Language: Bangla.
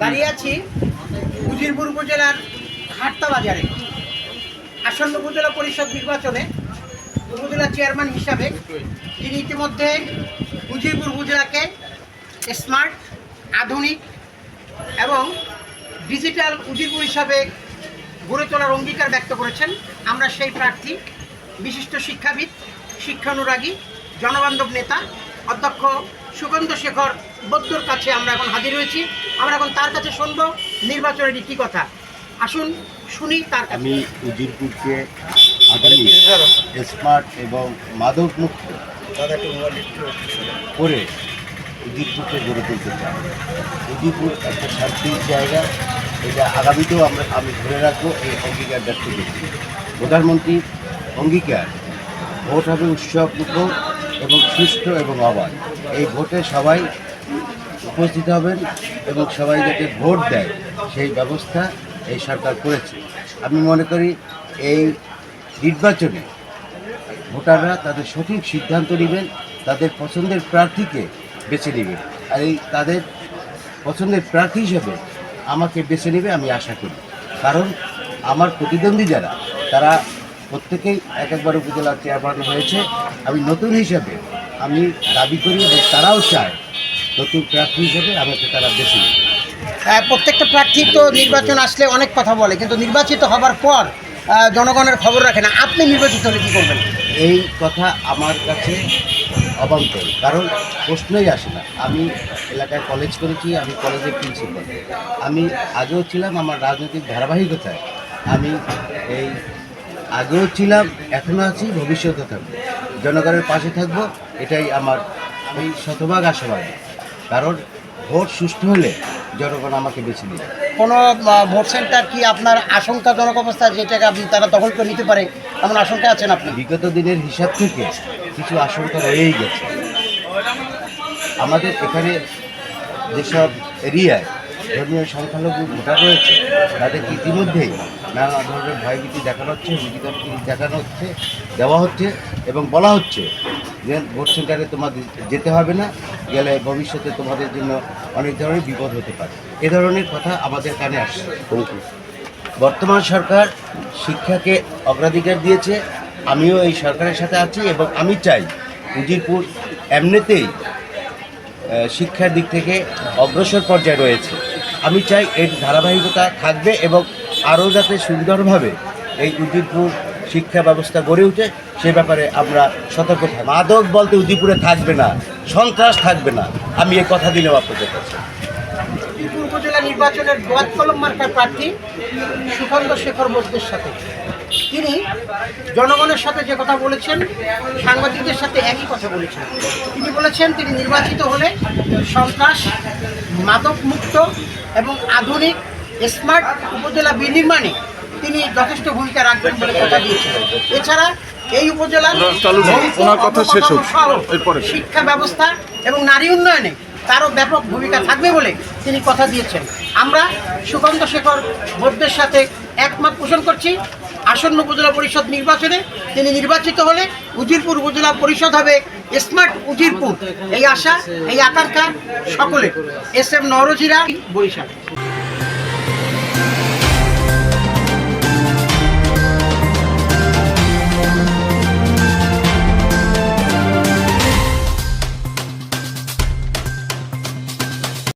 দাঁড়িয়ে আছি উজিরপুর উপজেলার হাটতা বাজারে আসন্ন উপজেলা পরিষদ নির্বাচনে উপজেলা চেয়ারম্যান হিসাবে তিনি ইতিমধ্যে উজিরপুর উপজেলাকে স্মার্ট, আধুনিক এবং ডিজিটাল উজিরপুর হিসাবে গড়ে তোলার অঙ্গীকার ব্যক্ত করেছেন। আমরা সেই প্রার্থী, বিশিষ্ট শিক্ষাবিদ, শিক্ষানুরাগী, জনবান্ধব নেতা, অধ্যক্ষ সুগন্ধ শেখর বদ্যর কাছে আমরা এখন হাজির হয়েছি। আমরা এখন তার কাছে শুনব, নির্বাচনের কি কথা। আসুন, শুনি তার আমি উজিরপুরকে আধুনিক স্মার্ট এবং মাদক মুক্ত করে উজিরপুরকে গড়ে তুলতে চাই। উজিরপুর একটা শান্তির জায়গা, এটা আগামীতেও আমরা, আমি ধরে রাখব, এই অঙ্গীকার ব্যক্ত করছি। প্রধানমন্ত্রীর অঙ্গীকার, ভোট হবে উৎসব এবং সুষ্ঠু এবং অবাধ। এই ভোটে সবাই উপস্থিত হবেন এবং সবাই যাতে ভোট দেয়, সেই ব্যবস্থা এই সরকার করেছে। আমি মনে করি এই নির্বাচনে ভোটাররা তাদের সঠিক সিদ্ধান্ত নেবেন, তাদের পছন্দের প্রার্থীকে বেছে নেবেন। আর এই তাদের পছন্দের প্রার্থী হিসেবে আমাকে বেছে নেবে আমি আশা করি। কারণ আমার প্রতিদ্বন্দ্বী যারা, তারা প্রত্যেকেই এক একবার উপজেলার চেয়ারম্যান হয়েছে। আমি নতুন হিসাবে আমি দাবি করি এবং তারাও চায় নতুন প্রার্থী হিসেবে আমাকে তারা বেছে প্রত্যেকটা প্রার্থী তো নির্বাচন আসলে অনেক কথা বলে কিন্তু নির্বাচিত হবার পর জনগণের খবর রাখে না। আপনি নির্বাচিত হলে কী করবেন? এই কথা আমার কাছে অবান্তর কারণ প্রশ্নই আসে না। আমি এলাকায় কলেজ করেছি আমি কলেজের প্রিন্সিপাল আমি আগেও ছিলাম আমার রাজনৈতিক ধারাবাহিকতায়। আমি এই আগেও ছিলাম এখনও আছি ভবিষ্যতে থাকব। জনগণের পাশে থাকব এটাই আমার আমি শতভাগ আশাবাদী কারণ ভোট সুষ্ঠু হলে জনগণ আমাকে বেছে নেবে। কোনো ভোট সেন্টার কি আপনার আশঙ্কাজনক অবস্থা যেটাকে আপনি তারা দখল করে নিতে পারে? এমন আশঙ্কা আছেন আপনি? বিগত দিনের হিসাব থেকে কিছু আশঙ্কা রয়েই গেছে। আমাদের এখানে যেসব এরিয়ায় ধর্মীয় সংখ্যালঘু ভোটার রয়েছে তাদেরকে ইতিমধ্যেই নানা ধরনের ভয়ভীতি দেখানো হচ্ছে হুমকি দেখানো হচ্ছে দেওয়া হচ্ছে এবং বলা হচ্ছে যে ভোট সেন্টারে তোমাদের যেতে হবে না গেলে ভবিষ্যতে তোমাদের জন্য অনেক ধরনের বিপদ হতে পারে। এ ধরনের কথা আমাদের কানে আসছে। বর্তমান সরকার শিক্ষাকে অগ্রাধিকার দিয়েছে আমিও এই সরকারের সাথে আছি এবং আমি চাই উজিরপুর এমনিতেই শিক্ষার দিক থেকে অগ্রসর পর্যায়ে রয়েছে। আমি চাই এর ধারাবাহিকতা থাকবে এবং আরও যাতে সুন্দরভাবে এই উজিরপুর শিক্ষা ব্যবস্থা গড়ে উঠে, সে ব্যাপারে আমরা সতর্ক থাকি মাদক বলতে উজিরপুরে থাকবে না, সন্ত্রাস থাকবে না। আমি এই কথা দিলাম আপনাদের কাছে। নির্বাচনের কলম প্রার্থী সাথে। তিনি জনগণের সাথে যে কথা বলেছেন, সাংবাদিকদের সাথে একই কথা বলেছেন। তিনি বলেছেন, তিনি নির্বাচিত হলে সন্ত্রাস মাদক মুক্ত এবং আধুনিক স্মার্ট উপজেলা বিনির্মাণে তিনি যথেষ্ট ভূমিকা রাখবেন বলে কথা দিয়েছেন এছাড়া এই উপজেলার চালু কথা শেষ এরপরে। শিক্ষা ব্যবস্থা এবং নারী উন্নয়নে তারও ব্যাপক ভূমিকা থাকবে বলে তিনি কথা দিয়েছেন। আমরা সুকান্ত শেখর বৈদ্যের সাথে একমত পোষণ করছি। আসন্ন উপজেলা পরিষদ নির্বাচনে তিনি নির্বাচিত হলে উজিরপুর উপজেলা পরিষদ হবে স্মার্ট উজিরপুর। এই আশা এই আকাঙ্ক্ষা সকলে এস এম নরজিরা বরিশাল।